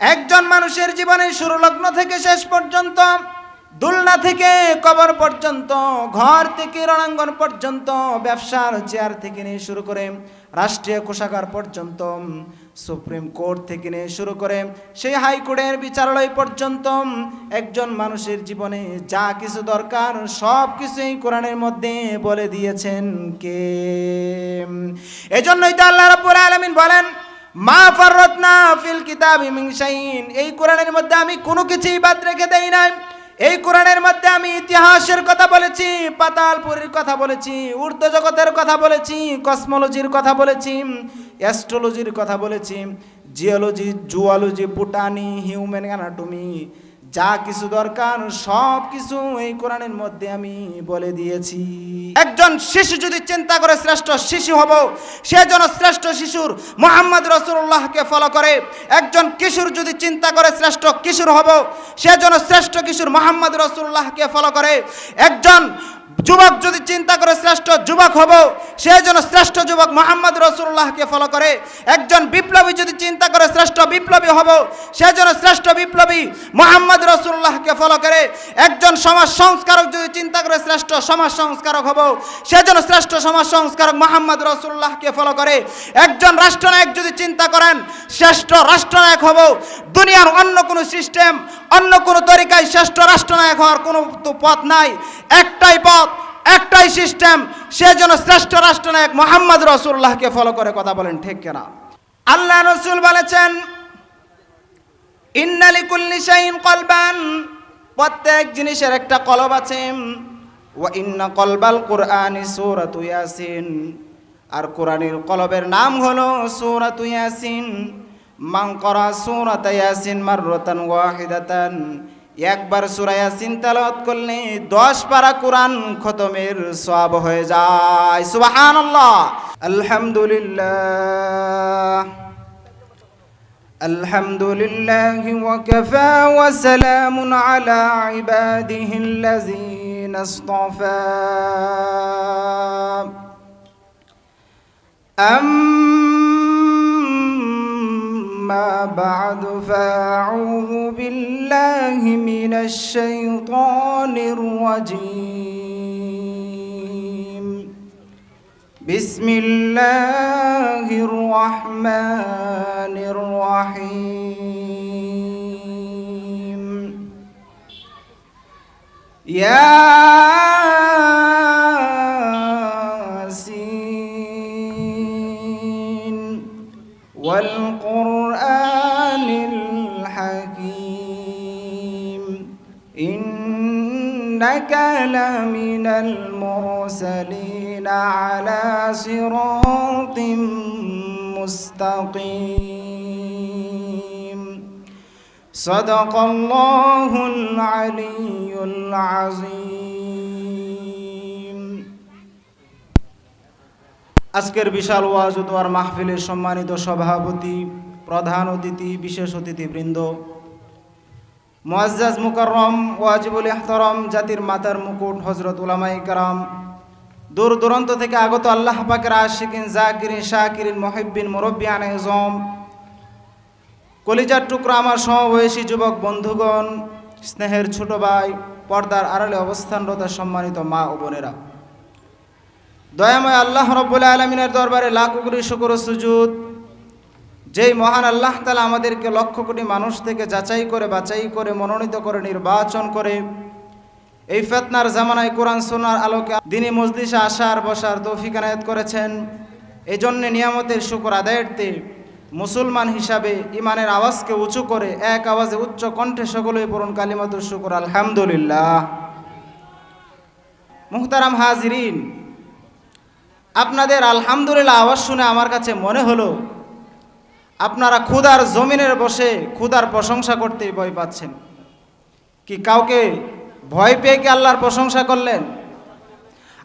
একজন মানুষের জীবনের শুরু লগ্ন থেকে শেষ পর্যন্ত, দুলনা থেকে কবর পর্যন্ত, ঘর থেকে রণাঙ্গন পর্যন্ত, ব্যবসার চেয়ার থেকে নিয়ে শুরু করে রাষ্ট্রীয় কোষাগার পর্যন্ত, সুপ্রিম কোর্ট থেকে নিয়ে শুরু করে সেই হাইকোর্টের বিচারালয় পর্যন্ত, একজন মানুষের জীবনে যা কিছু দরকার সব কিছুই কোরআনের মধ্যে বলে দিয়েছেন কে? এজন্যই তো আল্লাহ রাব্বুল আলামিন বলেন মা ফাররাতনা ফিল কিতাবি শাইইন। এই কোরআনের মধ্যে আমি কোনো কিছুই বাদ রেখে দেই নাই। এই কোরআনের মধ্যে আমি ইতিহাসের কথা বলেছি, পাতালপুরীর কথা বলেছি, উর্দ জগতের কথা বলেছি, কসমোলজির কথা বলেছি, অ্যাস্ট্রোলজির কথা বলেছি, geology, zoology, botany, human anatomy যা কিছু দরকার, সব কিছু এই কোরআনের মধ্যে আমি বলে দিয়েছি। একজন শিশু যদি চিন্তা করে শ্রেষ্ঠ শিশু হব, সে যেন শ্রেষ্ঠ শিশুর মোহাম্মদ রসুল্লাহকে ফলো করে। একজন কিশোর যদি চিন্তা করে শ্রেষ্ঠ কিশোর হব, সে যেন শ্রেষ্ঠ কিশোর মোহাম্মদ রসুল্লাহকে ফলো করে। একজন যুবক যদি চিন্তা করে শ্রেষ্ঠ যুবক হব, সে যেন শ্রেষ্ঠ যুবক মোহাম্মদ রসুল্লাহকে ফলো করে। একজন বিপ্লবী যদি চিন্তা করে শ্রেষ্ঠ বিপ্লবী হব, সে যেন শ্রেষ্ঠ বিপ্লবী মোহাম্মদ রসুল্লাহকে ফলো করে। একজন সমাজ সংস্কারক যদি চিন্তা করে শ্রেষ্ঠ সমাজ সংস্কারক হব, সে যেন শ্রেষ্ঠ সমাজ সংস্কারক মোহাম্মদ রসুল্লাহকে ফলো করে। একজন রাষ্ট্রনায়ক যদি চিন্তা করেন, শ্রেষ্ঠ রাষ্ট্রনায়ক হব। দুনিয়ার অন্য কোনো সিস্টেম অন্য কোনো তরিকায় শ্রেষ্ঠ রাষ্ট্রনায়ক হওয়ার কোনো পথ নাই। একটাই পথ একটাই সিস্টেম, সে যেন শ্রেষ্ঠ রাষ্ট্রনায়ক মোহাম্মদ রসুল্লাহকে ফলো করে কথা বলেন, ঠিক কেনা? আল্লাহ রসুল বলেছেন ইন্নালি কুল্লি শাইন কলবান প্রত্যেক জিনিসের একটা কলব আছে। কলবাল কুরআনি আর কোরআনের কলবের নাম হলো সূরাতু ইয়াসিন। মান করা সূরাত ইয়াসিন মাররাতান ওয়াহিদাতান একবার সূরা ইয়াসিন তেলাওয়াত করলে 10 পারা কোরআন খতমের সওয়াব হয়ে যায় সুবহানাল্লাহ আলহামদুলিল্লাহ الحمد لله وكفى وسلام على عباده الذين اصطفى أما بعد فأعوذ بالله من الشيطان الرجيم. بسم الله الرحمن الرحيم. ياسين والقرآن إنك لمن المرسلين على صراط مستقيم صدق الله العلي العظيم আজকের বিশাল ওয়াজ ও দোয়ার মাহফিলের সম্মানিত সভাপতি প্রধান অতিথি বিশেষ অতিথিবৃন্দ মুআজ্জাজ মুকাররম ওয়াজিবুল ইহতারাম জাতির মাতার মুকুট হজরত উলামাই কারাম। দূর দূরান্ত থেকে আগত আল্লাহ পাকের আশিকিন, জাকিরিন, শাকিরিন মহিবিন মুরব্বিয়ান এজম কলিজার টুকরা আমার সমবয়সী যুবক বন্ধুগণ, স্নেহের ছোট ভাই, পর্দার আড়ালে অবস্থানরত সম্মানিত মা ও বোনেরা। দয়াময় আল্লাহ রব্বুল আলমিনের দরবারে লাখ কোটি শুকুর সুজুদ। যেই মহান আল্লাহ তালা আমাদেরকে লক্ষ কোটি মানুষ থেকে যাচাই করে, বাছাই করে, মনোনীত করে, নির্বাচন করে, এই ফেতনার জামানায় কোরআন সোনার আলোকে দিনী মজলিসে আসার, বসার তৌফিক আনায়ত করেছেন। এই জন্যে নিয়ামতের শুকর আদায়ার্থে মুসলমান হিসাবে ইমানের আওয়াজকে উঁচু করে, এক আওয়াজে উচ্চ কণ্ঠে সকলেই পূরণ কালিমাতুর শুকর। আলহামদুলিল্লাহ। মুহতারাম হাজিরিন, আপনাদের আলহামদুলিল্লাহ আওয়াজ শুনে আমার কাছে মনে হলো আপনারা ক্ষুদার জমিনের বসে ক্ষুদার প্রশংসা করতেই ভয় পাচ্ছেন। কি কাউকে ভয় পেয়ে কি আল্লাহর প্রশংসা করলেন?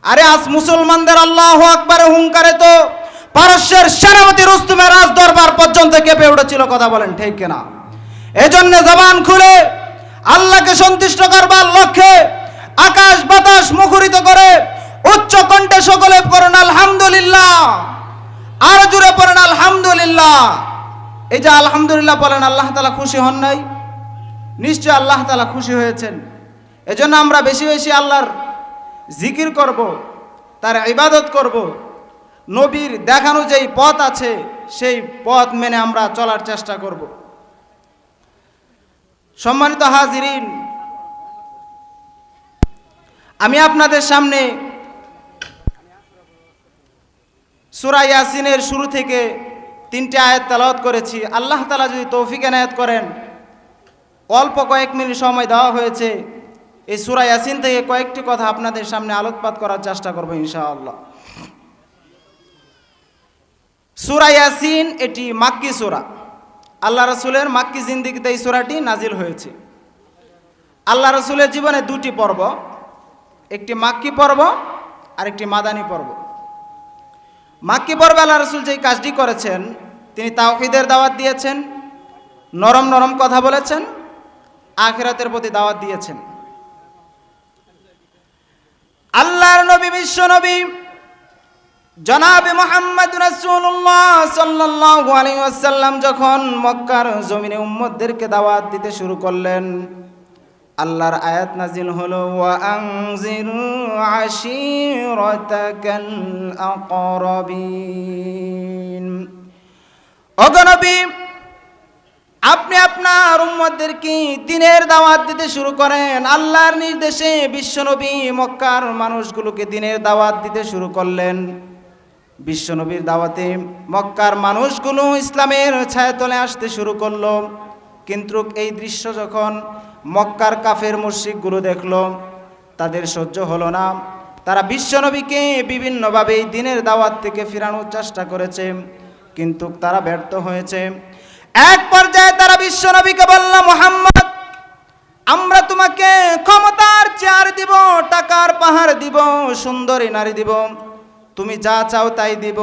আরে আজ মুসলমানদের আল্লাহ আকবারে হুঙ্কারে তো পারস্যের সেনাপতি রুস্তুমের রাজ দরবার পর্যন্ত কেঁপে উঠেছিল, কথা বলেন ঠিক কিনা? এজন্য জবান খুলে আল্লাহকে সন্তুষ্ট করবার লক্ষ্যে আকাশ বাতাস মুখরিত করে উচ্চ কণ্ঠে সকলে পড়েন, আলহামদুলিল্লাহ। আর জুড়ে পড়েন, আলহামদুলিল্লাহ। এই যে আলহামদুলিল্লাহ বলেন, আল্লাহ তালা খুশি হন নাই। নিশ্চয় আল্লাহ তালা খুশি হয়েছেন। এজন্য আমরা বেশি বেশি আল্লাহর জিকির করব, তার ইবাদত করব। নবীর দেখানো যেই পথ আছে, সেই পথ মেনে আমরা চলার চেষ্টা করব। সম্মানিত হাজিরিন, আমি আপনাদের সামনে সুরা ইয়াসিনের শুরু থেকে তিনটে আয়াত তালাওয়াত করেছি। আল্লাহ তালা যদি তৌফিক এনায়াত করেন, অল্প কয়েক মিনিট সময় দেওয়া হয়েছে। এই সুরা ইয়াসিন থেকে কয়েকটি কথা আপনাদের সামনে আলোকপাত করার চেষ্টা করব ইনশাআল্লাহ। সুরা ইয়াসিন এটি মাক্কি সুরা। আল্লাহ রসুলের মাক্কি জিন্দিগিতে এই সুরাটি নাজিল হয়েছে। আল্লাহ রসুলের জীবনে দুটি পর্ব, একটি মাক্কি পর্ব আর একটি মাদানী পর্ব। মাক্কি পর্বে আল্লাহ রসুল যেই কাজটি করেছেন তিনি তাওহিদের দাওয়াত দিয়েছেন, নরম নরম কথা বলেছেন, আখিরাতের প্রতি দাওয়াত দিয়েছেন। আল্লাহর নবী, বিশ্ব নবী, জনাবে মোহাম্মদ রাসূলুল্লাহ সাল্লাল্লাহু আলাইহি ওয়াসাল্লাম যখন মক্কার জমিনে উম্মতদেরকে দাওয়াত দিতে শুরু করলেন, আল্লাহর আয়াত নাজিল হলো, ওয়া আনজিরু আশিরাতাকাল আকরাবিন। অগনবী আপনি আপনার উম্মতদেরকে দিনের দাওয়াত দিতে শুরু করেন। আল্লাহর নির্দেশে বিশ্বনবী মক্কার মানুষগুলোকে দিনের দাওয়াত দিতে শুরু করলেন। বিশ্বনবীর দাওয়াতে মক্কার মানুষগুলো ইসলামের ছায়াতলে আসতে শুরু করল। কিন্তু এই দৃশ্য যখন মক্কার কাফের মুশরিকগুলো দেখল, তাদের সহ্য হলো না। তারা বিশ্বনবীকে বিভিন্নভাবে দিনের দাওয়াত থেকে ফেরানোর চেষ্টা করেছে। কিন্তু তারা ব্যর্থ হয়েছে। এক পর্যায়ে তারা বিশ্বনবীকে বলল, মোহাম্মদ, আমরা তোমাকে ক্ষমতার চেয়ার দিব, টাকার পাহাড় দিব, সুন্দরী নারী দিব। তুমি যা চাও তাই দিব।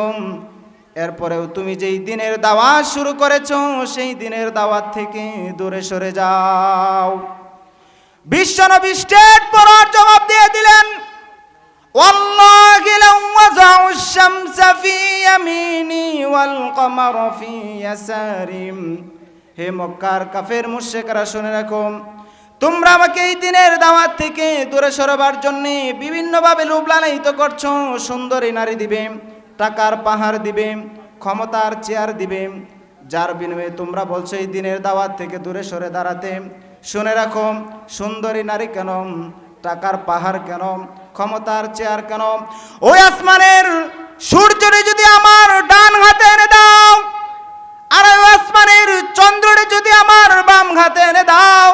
এরপরেও তুমি যেই দিনের দাওয়াত শুরু করেছ, সেই দিনের দাওয়াত থেকে দূরে সরে যাও। বিশ্বনবী স্টেট পড়ার জবাব দিয়ে দিলেন والله لو وضعوا الشمس في يميني والقمر في يساري হে মক্কার কাফের মুশেকরা শুনে রাখো তোমরা আমাকে এই দিনের দাওয়াত থেকে দূরে সরবার জন্য বিভিন্নভাবে লোভ লালায়িত করছো সুন্দরী নারী দিবে টাকার পাহাড় দিবে ক্ষমতার চেয়ার দিবে যার বিনিময়ে তোমরা বলছো এই দিনের দাওয়াত থেকে দূরে সরে দাঁড়াতে শুনে রাখো সুন্দরী নারী কেন টাকার পাহাড় কেন ক্ষমতার চেয়ার কেন? ওই আসমানের সূর্যরে যদি আমার ডান হাতে এনে দাও, আর ওই আসমানের চন্দ্ররে যদি আমার বাম হাতে এনে দাও,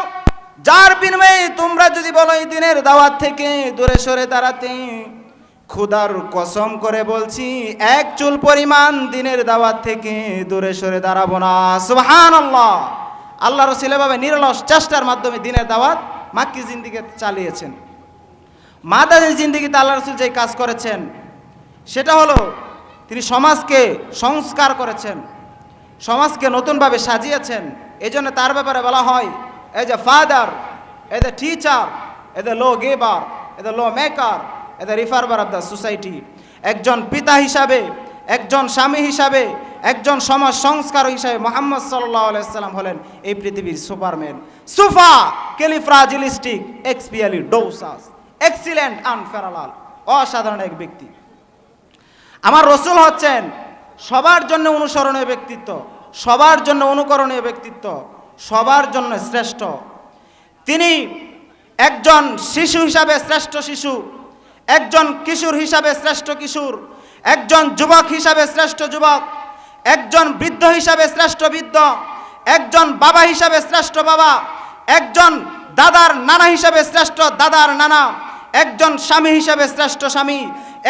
যার বিনিময়ে তোমরা যদি বলো এই দিনের দাওয়াত থেকে দূরে সরে দাঁড়াতে, খুদার কসম করে বলছি, এক চুল পরিমাণ দিনের দাওয়াত থেকে দূরে সরে দাঁড়াবো না। সুহান আল্লাহ আল্লাহ রসিল এভাবে নিরলস চেষ্টার মাধ্যমে দিনের দাওয়াত মাক্কি জিন্দিকে চালিয়েছেন। মাদানের জিন্দিগিতে আল্লাহ রসুল যে কাজ করেছেন, সেটা হলো তিনি সমাজকে সংস্কার করেছেন, সমাজকে নতুনভাবে সাজিয়েছেন। এই জন্য তার ব্যাপারে বলা হয় as a father as a teacher as a law giver as a law maker as a reformer of the society একজন পিতা হিসাবে, একজন স্বামী হিসাবে, একজন সমাজ সংস্কার হিসাবে মোহাম্মদ আলাইসাল্লাম হলেন এই পৃথিবীর সুপারম্যান। সুফা, কেলিফ্রাজিলিস্টিক, এক্সপিয়ালি ডোসাস। এক্সিলেন্ট আনফেরালাল অসাধারণ এক ব্যক্তি। আমার রসুল হচ্ছেন সবার জন্য অনুসরণীয় ব্যক্তিত্ব, সবার জন্য অনুকরণীয় ব্যক্তিত্ব, সবার জন্য শ্রেষ্ঠ। তিনি একজন শিশু হিসাবে শ্রেষ্ঠ শিশু, একজন কিশোর হিসাবে শ্রেষ্ঠ কিশোর, একজন যুবক হিসাবে শ্রেষ্ঠ যুবক, একজন বৃদ্ধ হিসাবে শ্রেষ্ঠ বৃদ্ধ, একজন বাবা হিসাবে শ্রেষ্ঠ বাবা, একজন দাদার নানা হিসাবে শ্রেষ্ঠ দাদার নানা। একজন স্বামী হিসাবে শ্রেষ্ঠ স্বামী,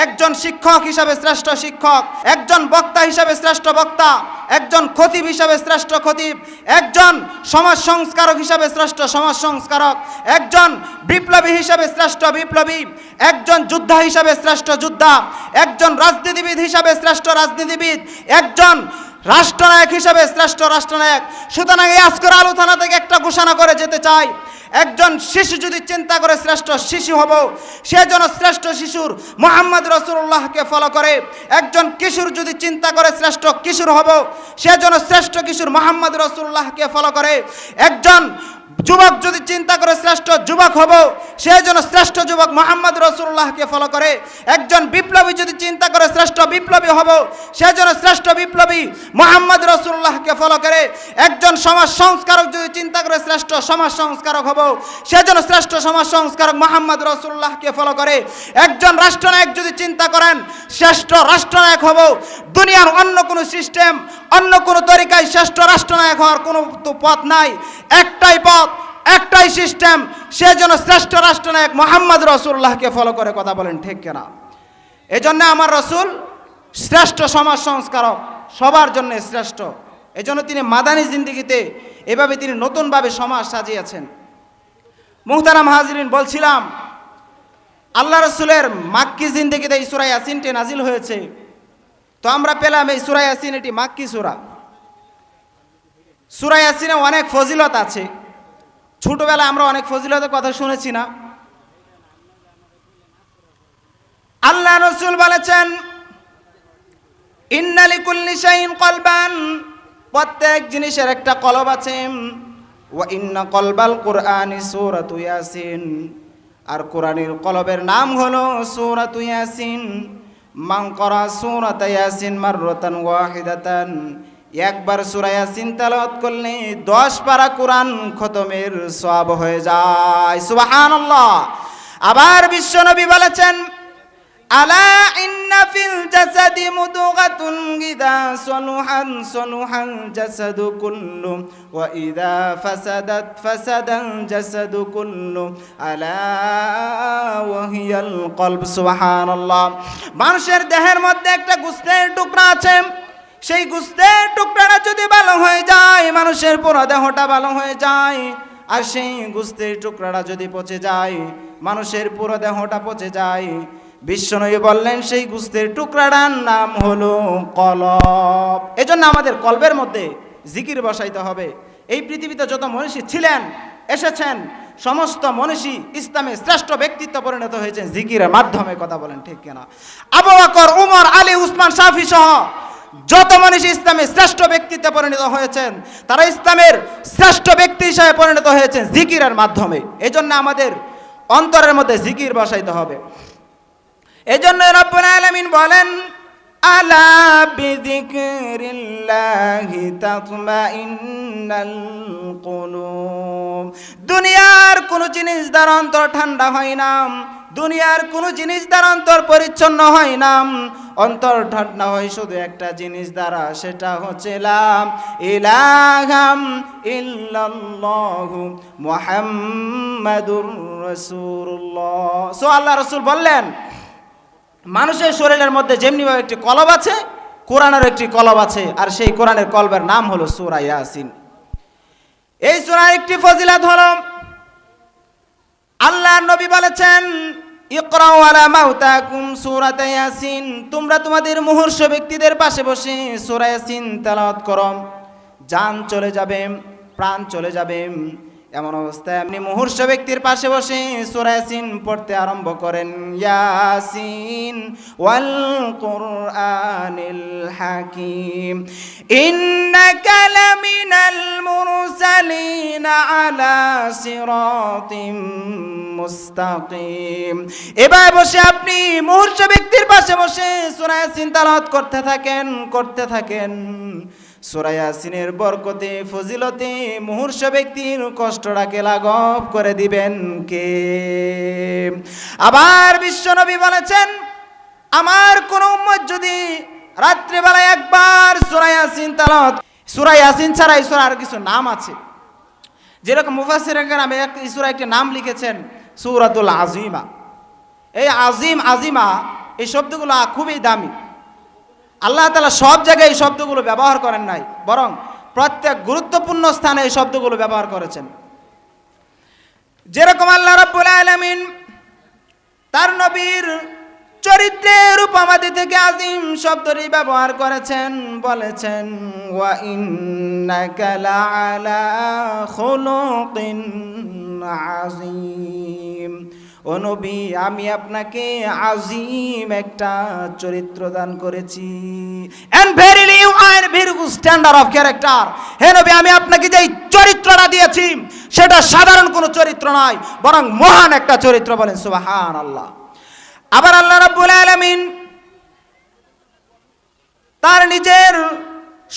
একজন শিক্ষক হিসাবে শ্রেষ্ঠ শিক্ষক, একজন বক্তা হিসাবে শ্রেষ্ঠ বক্তা, একজন খতিব হিসাবে শ্রেষ্ঠ খতিব, একজন সমাজ সংস্কারক হিসাবে শ্রেষ্ঠ সমাজ সংস্কারক, একজন বিপ্লবী হিসাবে শ্রেষ্ঠ বিপ্লবী, একজন যোদ্ধা হিসাবে শ্রেষ্ঠ যোদ্ধা, একজন রাজনীতিবিদ হিসাবে শ্রেষ্ঠ রাজনীতিবিদ, একজন রাষ্ট্রনায়ক হিসেবে শ্রেষ্ঠ রাষ্ট্রনায়ক। সুতরাং এই আজকের আলোচনা থেকে একটা ঘোষণা করে যেতে চাই। একজন শিশু যদি চিন্তা করে শ্রেষ্ঠ শিশু হব, সে যেন শ্রেষ্ঠ শিশুর মোহাম্মদ রসুল্লাহকে ফলো করে। একজন কিশোর যদি চিন্তা করে শ্রেষ্ঠ কিশোর হব, সে যেন শ্রেষ্ঠ কিশোর মোহাম্মদ রসুল্লাহকে ফলো করে। একজন যুবক যদি চিন্তা করে শ্রেষ্ঠ যুবক হব, সে যেন শ্রেষ্ঠ যুবক মোহাম্মদ রসুল্লাহকে ফলো করে। একজন বিপ্লবী যদি চিন্তা করে শ্রেষ্ঠ বিপ্লবী হব, সে যেন শ্রেষ্ঠ বিপ্লবী মোহাম্মদ রসুল্লাহকে ফলো করে। একজন সমাজ সংস্কারক যদি চিন্তা করে শ্রেষ্ঠ সমাজ সংস্কারক হব, সে যেন শ্রেষ্ঠ সমাজ সংস্কারক মোহাম্মদ রসুল্লাহকে ফলো করে। একজন রাষ্ট্রনায়ক যদি চিন্তা করেন, শ্রেষ্ঠ রাষ্ট্রনায়ক হব, দুনিয়ার অন্য কোনো সিস্টেম অন্য কোনো তরিকায় শ্রেষ্ঠ রাষ্ট্রনায়ক হওয়ার কোনো পথ নাই। একটাই পথ একটাই সিস্টেম, সে যেন শ্রেষ্ঠ রাষ্ট্রনায়ক মোহাম্মদ রসুল্লাহকে ফলো করে কথা বলেন, ঠিক কেনা? এই জন্য আমার রসুল শ্রেষ্ঠ সমাজ সংস্কারক, সবার জন্য শ্রেষ্ঠ। এই জন্য তিনি মাদানী জিন্দিগিতে এভাবে তিনি নতুনভাবে সমাজ সাজিয়েছেন। মুহতারাম হাজরিন, বলছিলাম, আল্লাহ রসুলের মাক্কি জিন্দিগিতে এই সুরাই আসিনটি নাজিল হয়েছে। তো আমরা পেলাম এই সুরাই আসিন এটি মাক্কি সুরা। সুরাই আসিনে অনেক ফজিলত আছে। ছোটবেলায় আমরা অনেক ফজিলতের কথা শুনেছি না। আল্লাহ রসুল বলেছেন ইন্নালি কুল্লি শাইন কলবান প্রত্যেক জিনিসের একটা কলব আছে। ওয়া ইন্না কলবাল কোরআনি সূরাতু ইয়াসিন আর কোরআনের কলবের নাম হলো সূরাতু ইয়াসিন। মান করা সূরাত ইয়াসিন মাররাতান ওয়াহিদাতান একবার সূরা ইয়াসিন তেলাওয়াত করলে 10 পারা কোরআন খতমের সওয়াব হয়ে যায়। সুবহানাল্লাহ। আবার বিশ্বনবী বলেছেন, আলা ইন্না ফিল জাসাদি মুদগাতুন ইদা সলুহান সলুহাল জাসাদু কুল্লু, ওয়া ইদা ফাসাদাত ফাসাদাল জাসাদু কুল্লু, আলা ওয়াহিয়াল কলব। সুবহানাল্লাহ। মানুষের দেহের মধ্যে একটা গুস্তের টুকরা আছে। সেই গুস্তের টুকরাটা যদি ভালো হয়ে যায়, মানুষের পুরো দেহটা ভালো হয়ে যায়, আর সেই গুস্তের টুকরাটা যদি পচে যায়, মানুষের পুরো দেহটা পচে যায়, বিশ্বনবী বললেন, সেই গুস্তের টুকরাটার নাম হলো কলব। এজন্য আমাদের কলবের মধ্যে জিকির বসাইতে হবে। এই পৃথিবীতে যত মনীষী ছিলেন, এসেছেন, সমস্ত মনীষী ইসলামে শ্রেষ্ঠ ব্যক্তিত্ব পরিণত হয়েছেন। জিকিরের মাধ্যমে কথা বলেন, ঠিক কিনা? আবু বকর, উমর, আলী, উসমান, শাফি সহ যত মনীষী ইসলামে শ্রেষ্ঠ ব্যক্তিত্বে পরিণত হয়েছেন, তারা ইসলামের শ্রেষ্ঠ ব্যক্তি হিসাবে পরিণত হয়েছেন জিকিরের মাধ্যমে। এজন্য আমাদের অন্তরের মধ্যে জিকির বসাইতে হবে। এজন্য রব্বুল আলামিন বলেন, আলা বিযিকরিল্লাহি তাতমাইন্নাল কুলুব। দুনিয়ার কোন জিনিস দ্বারা অন্তর ঠান্ডা হয় না। দুনিয়ার কোনো জিনিস দ্বারা অন্তর পরিচ্ছন্ন হয় না। অন্তর ঠান্ডা হয় শুধু একটা জিনিস দ্বারা, সেটা হচ্ছে লাম ইলাহাম ইল্লাল্লাহু মুহাম্মাদুর রাসূলুল্লাহ। সো আল্লাহ রাসূল বললেন, মানুষের শরীরের মধ্যে যেমনিভাবে একটি কলব আছে, কোরআনের একটি কলব আছে, আর সেই কোরআনের কলবের নাম হলো সুরা ইয়াসিন। এই সুরার একটি ফজিলাত হলো আল্লাহ নবী বলেছেন ইয়াসিন। তোমরা তোমাদের মুহূর্ষ ব্যক্তিদের পাশে বসে সুরা ইয়াসিন তেলাওয়াত করো। জান চলে যাবে, প্রাণ চলে যাবে। এমন অবস্থায় আপনি মুহূর্ষ ব্যক্তির পাশে বসে সূরা ইয়াসিন পড়তে আরম্ভ করেন। ইয়াসিন ওয়াল কুরআনিল হাকিম। ইন্নাকা লামিনাল মুরসালিন আলা সিরাতিম মুস্তাকিম। এবার বসে আপনি মুহূর্ষ ব্যক্তির পাশে বসে সূরা ইয়াসিন তেলাওয়াত করতে থাকেন করতে থাকেন। সূরা ইয়াসিনের বরকতে, ফজিলতে, মুহূর্ষ ব্যক্তির কষ্টটাকে লাঘব করে দিবেন কে? আবার বিশ্বনবী বলেছেন, আমার কোন উম্মত যদি রাত্রিবেলায় একবার সূরা ইয়াসিন তেলাওয়াত, সূরা ইয়াসিন ছাড়া এই সূরার কিছু নাম আছে? যেরকম মুফাসির নামে এক ইসুরা একটি নাম লিখেছেন, সুরাতুল আজিমা। এই আজিম, আজিমা, এই শব্দগুলো খুবই দামি। আল্লাহ তালা সব জায়গায় এই শব্দগুলো ব্যবহার করেন নাই, বরং প্রত্যেক গুরুত্বপূর্ণ স্থানে এই শব্দগুলো ব্যবহার করেছেন। যেরকম আল্লাহ রাব্বুল আলামিন তার নবীর চরিত্রের উপমাদি থেকে আজিম শব্দটি ব্যবহার করেছেন, বলেছেন আজিম ও নবী, আমি আপনাকে আজিম একটা চরিত্র দান করেছি। And verily you are very good standard of character হে নবী, আমি আপনাকে যেই চরিত্রটা দিয়েছি, সেটা সাধারণ কোনো চরিত্র নয়, বরং মহান একটা চরিত্র বলেন সুবাহান আল্লাহ আবার আল্লাহ রাব্বুল আলামিন তার নিজের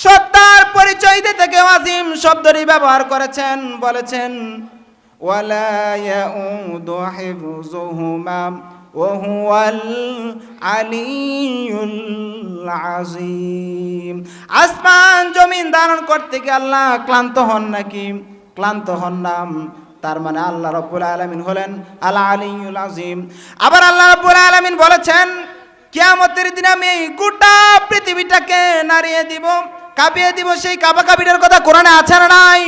সত্তার পরিচয় দিতে কেউ আজিম শব্দটি ব্যবহার করেছেন, বলেছেন ইয়াউদু হিফযুহুমা ওয়া হুয়াল আলিয়ুল আযীম আসমান জমিন ধারণ করতে গিয়ে আল্লাহ ক্লান্ত হন নাকি? ক্লান্ত হন নাম তার মানে আল্লাহ রব্বুল আলামিন হলেন আল আলিয়ুল আযীম। আবার আল্লাহ রব্বুল আলামিন বলেছেন, কিয়ামতের দিন আমি এই গোটা পৃথিবীটাকে নাড়িয়ে দিব, কাঁপিয়ে দিব। সেই কাবা কাবিটার কথা কোরআনে আছে না নাই?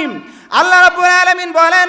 আল্লাহ রাব্বুল আলামিন বলেন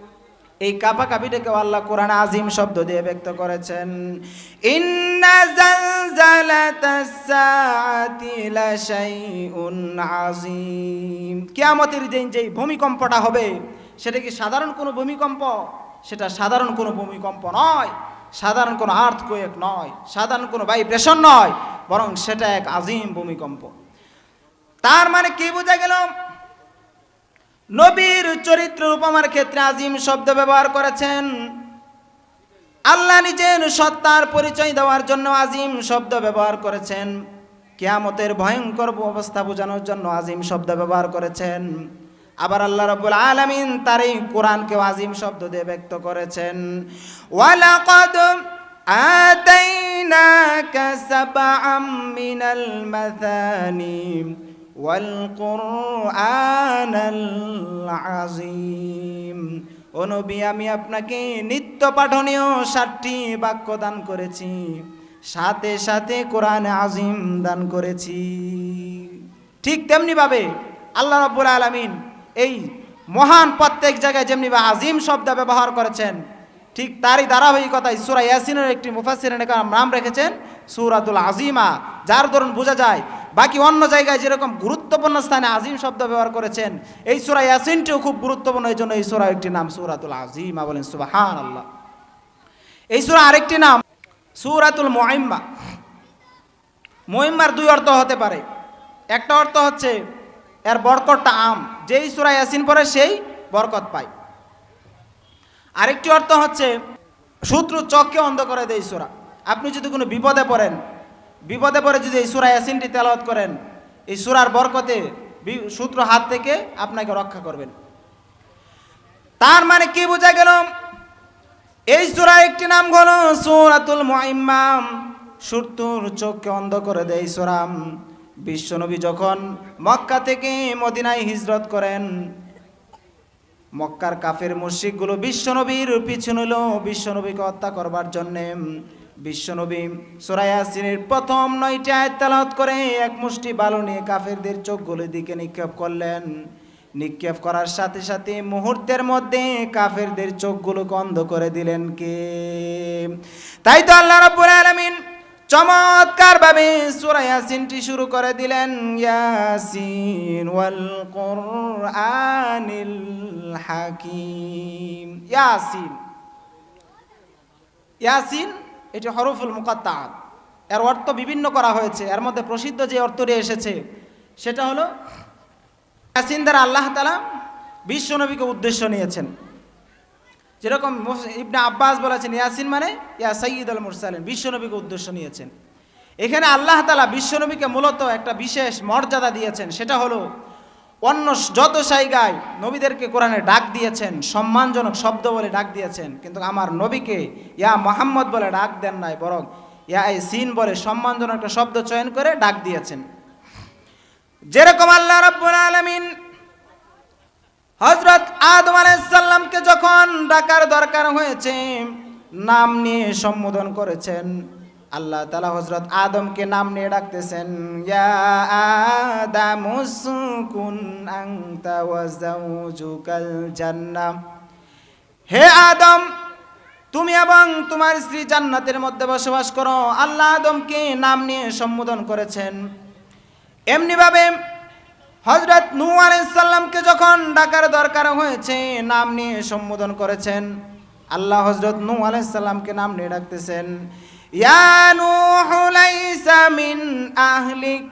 এই কাপা কাপিটাকে আল্লাহ কোরআন আজিম শব্দ দিয়ে ব্যক্ত করেছেন, ইন্না কিয়ামতের দিন যেই ভূমিকম্পটা হবে, সেটা কি সাধারণ কোনো ভূমিকম্প? সেটা সাধারণ কোনো ভূমিকম্প নয়, সাধারণ কোনো আর্থকোয়েক নয়, সাধারণ কোনো ভাইব্রেশন নয়, বরং সেটা এক আজিম ভূমিকম্প। তার মানে কি বোঝা গেল? নবীর চরিত্র উপমার ক্ষেত্রে আজিম শব্দ ব্যবহার করেছেন। আল্লাহ নিজের সত্তার পরিচয় দেওয়ার জন্য আজিম শব্দ ব্যবহার করেছেন। কেয়ামতের ভয়ঙ্কর অবস্থা বোঝানোর জন্য আজিম শব্দ ব্যবহার করেছেন। আবার আল্লাহ রাব্বুল আলামিন তার এই কোরআনকে আজিম শব্দ দিয়ে ব্যক্ত করেছেন। ওয়ালাকাদ আতাইনাকা সাবআম মিনাল মাথানি والقرآن العظيم ও নবী আমি আপনাকে নিত্য পাঠনীয় ষাটটি বাক্য দান করেছি সাথে সাথে কোরআন আজিম দান করেছি ঠিক তেমনি ভাবে আল্লাহ রাব্বুল আলামিন এই মহান প্রত্যেক জায়গায় যেমনি বা আজিম শব্দ ব্যবহার করেছেন ঠিক তারই ধারাবাহিকতায় সুরা ইয়াসিনের একটি মুফাসির নাম রেখেছেন সুরাতুল আজিমা যার দরুন বোঝা যায় বাকি অন্য জায়গায় যেরকম গুরুত্বপূর্ণ স্থানে আজিম শব্দ ব্যবহার করেছেন, এই সুরা ইয়াসিনটিও খুব গুরুত্বপূর্ণ, এই জন্য এই সুরা একটি নাম সুরাতুল আজিমা বলেন সুবাহান আল্লাহ এই সুরা আরেকটি নাম, সুরাতুল মোয়াইম্মা মহিম্মার দুই অর্থ হতে পারে। একটা অর্থ হচ্ছে এর বরকতটা আম, যেই সুরা ইয়াসিন পরে সেই বরকত পায়। আরেকটি অর্থ হচ্ছে শত্রু চককে অন্ধ করে দেয় সুরা। আপনি যদি কোনো বিপদে পড়েন বিপদে পড়ে যদি এই সুরা ইয়াসিনটি তেলাওয়াত করেন, এই সুরার বরকতে শত্রু হাত থেকে আপনাকে রক্ষা করবেন। তার মানে কি বোঝা গেল? এই সুরা একটি নাম হলো সুরাতুল মুআইম্মাম শত্রুর চোখকে অন্ধ করে দেয় সুরাম বিশ্বনবী যখন মক্কা থেকে মদিনায় হিজরত করেন, মক্কার কাফের মুশরিকগুলো বিশ্বনবীর পিছু নিল, বিশ্বনবীকে হত্যা করবার জন্যে। বিশ্বনবী সোরায়াসিনের প্রথম নয়টি আয়াত করে এক মুষ্টি বালু নিয়ে কাফেরদের চোখগুলোর দিকে নিক্ষেপ করলেন। নিক্ষেপ করার সাথে সাথে মুহূর্তের মধ্যে কাফেরদের চোখগুলো অন্ধ করে দিলেন কে? তাই তো আল্লাহ রাব্বুল আলামিন চমৎকার ভাবে সূরা ইয়াসিনটি শুরু করে দিলেন, ইয়াসিন ওয়াল কুরআনিল হাকিম। ইয়াসিন। ইয়াসিন? এটি হরফুল মুকাত্তাআত এর অর্থ বিভিন্ন করা হয়েছে। এর মধ্যে প্রসিদ্ধ যে অর্থটি এসেছে, সেটা হলো ইয়াসিন দ্বারা আল্লাহ তাআলা বিশ্বনবীকে উদ্দেশ্য নিয়েছেন। যেরকম ইবনে আব্বাস বলেছেন, ইয়াসিন মানে ইয়া সঈদ আল মুরসালিন বিশ্বনবীকে উদ্দেশ্য নিয়েছেন। এখানে আল্লাহ তালা বিশ্বনবীকে মূলত একটা বিশেষ মর্যাদা দিয়েছেন, সেটা হলো অন্য যত জায়গায় নবীদেরকে কোরআনে ডাক দিয়েছেন, সম্মানজনক শব্দ বলে ডাক দিয়েছেন, কিন্তু আমার নবীকে ইয়া মোহাম্মদ বলে ডাক দেন নাই, বরং ইয়া এই সিন বলে সম্মানজনক একটা শব্দ চয়ন করে ডাক দিয়েছেন। যেরকম আল্লাহ রাব্বুল আলামিন হজরত আদম আলাইসাল্লামকে যখন ডাকার দরকার হয়েছে, নাম নিয়ে সম্বোধন করেছেন আল্লাহ তালা হজরত আদমকে নাম নিয়ে ডাকতেছেন হে আদম, তুমি এবং তোমার স্ত্রী জান্নাতের মধ্যে বসবাস করো। আল্লাহ আদমকে নাম নিয়ে সম্বোধন করেছেন। এমনিভাবে হজরত নূ আলাইসাল্লামকে যখন ডাকার দরকার হয়েছে, নাম নিয়ে সম্বোধন করেছেন। আল্লাহ হজরত নূ আলাইসাল্লামকে নাম নিয়ে ডাকতেছেন ইয়া নূহু লাইসা মিন আহলিক।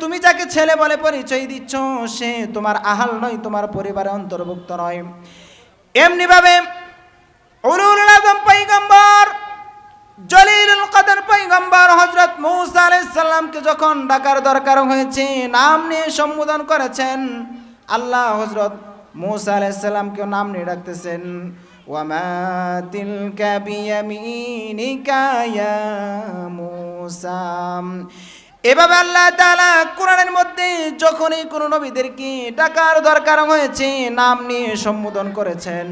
তুমি যাকে ছেলে বলে পরিচয় দিচ্ছ, সে তোমার আহাল নয়, তোমার পরিবারের অন্তর্ভুক্ত নয়। এমনিভাবে উলুল জলিলুল হজরত যখন ডাকার দরকার হয়েছে, নাম নিয়ে সম্বোধন করেছেন, আল্লাহ হজরত মৌসা আলাইসাল্লামকে নাম নিয়ে ডাকতেছেন। ওয়ামা তিলকা বিয়ামিনিকা ইয়া মূসা এভাবে আল্লাহ তাআলা কোরআনের মধ্যে যখনই কোনো নবীদেরকে ডাকার দরকার হয়েছে, নাম নিয়ে সম্বোধন করেছেন।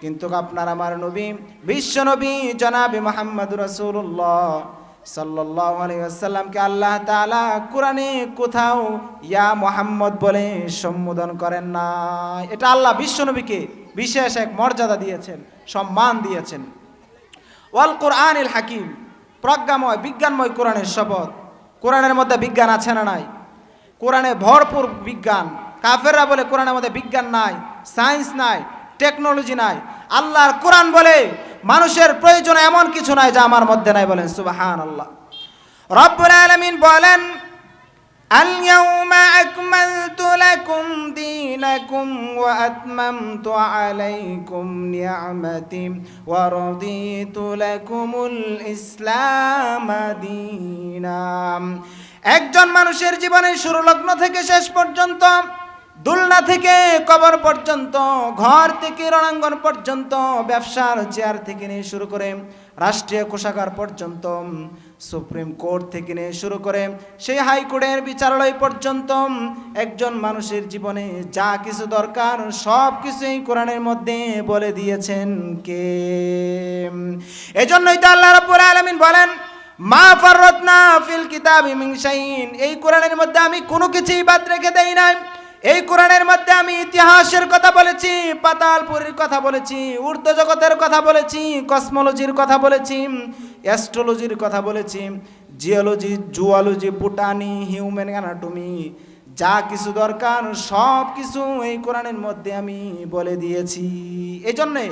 কিন্তু আপনার আমার নবী, বিশ্ব নবী জনাবি মোহাম্মদ রসুল্লাহ সাল্লাহ আলাইসাল্লামকে আল্লাহ তাআলা কোরআনে কোথাও ইয়া মোহাম্মদ বলে সম্বোধন করেন না। এটা আল্লাহ বিশ্ব নবীকে বিশেষ এক মর্যাদা দিয়েছেন সম্মান দিয়েছেন ওয়াল কোরআনিল হাকিম প্রজ্ঞাময় বিজ্ঞানময় কোরআনের শপথ কোরআনের মধ্যে বিজ্ঞান আছে না নাই কোরআনে ভরপুর বিজ্ঞান কাফেররা বলে কোরআনের মধ্যে বিজ্ঞান নাই সায়েন্স নাই টেকনোলজি নাই আল্লাহর কোরআন বলে মানুষের প্রয়োজন এমন কিছু নাই যা আমার মধ্যে নাই বলেন সুবাহান আল্লাহ রব্বুল আলামিন বলেন اليوم أكملت لكم دينكم وأتممت عليكم نعمتي ورضيت لكم الإسلام دينا একজন মানুষের জীবনের শুরু লগ্ন থেকে শেষ পর্যন্ত দুলনা থেকে কবর পর্যন্ত ঘর থেকে রণাঙ্গন পর্যন্ত ব্যবসার চেয়ার থেকে নিয়ে শুরু করে রাষ্ট্রীয় কোষাগার পর্যন্ত সুপ্রিম কোর্ট থেকে নিয়ে শুরু করে সেই হাইকোর্টের বিচারালয় পর্যন্ত একজন মানুষের জীবনে যা কিছু দরকার সব কিছুই কোরআনের মধ্যে বলে দিয়েছেন কে? এজন্যই তো আল্লাহ রাব্বুল আলামিন বলেন, মা ফাররাতনা ফিল কিতাবি মিন শাইইন। এই কোরআনের মধ্যে আমি কোনো কিছুই বাদ রেখে দেই নাই। এই কোরআনের মধ্যে আমি ইতিহাসের কথা বলেছি, পাতালপুরীর কথা বলেছি, ঊর্ধ্ব জগতের কথা বলেছি, কসমোলজির কথা বলেছি। অ্যাস্ট্রোলজির কথা বলেছি geology zoology botany human anatomy যা কিছু দরকার সব কিছু এই কোরআনের মধ্যে আমি বলে দিয়েছি। এই জন্যে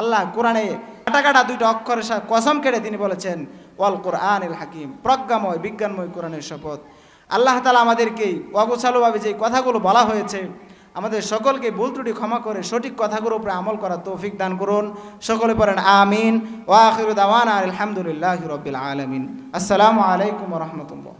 আল্লাহ কোরআনে কাটা কাটা দুইটা অক্ষরের কসম কেটে তিনি বলেছেন, ওয়াল কোরআন এল হাকিম, প্রজ্ঞাময়, বিজ্ঞানময় কোরআনের শপথ। আল্লাহ তালা আমাদেরকে অগোছালোভাবে যে কথাগুলো বলা হয়েছে আমাদের সকলকে ভুল ত্রুটি ক্ষমা করে সঠিক কথাগুলোর উপরে আমল করার তৌফিক দান করুন। সকলে পড়েন আমিন। ওয়াখির দাওয়ান আলহামদুলিল্লাহ রবিল আলমিন। আসসালামু আলাইকুম রহমতুল্লাহ।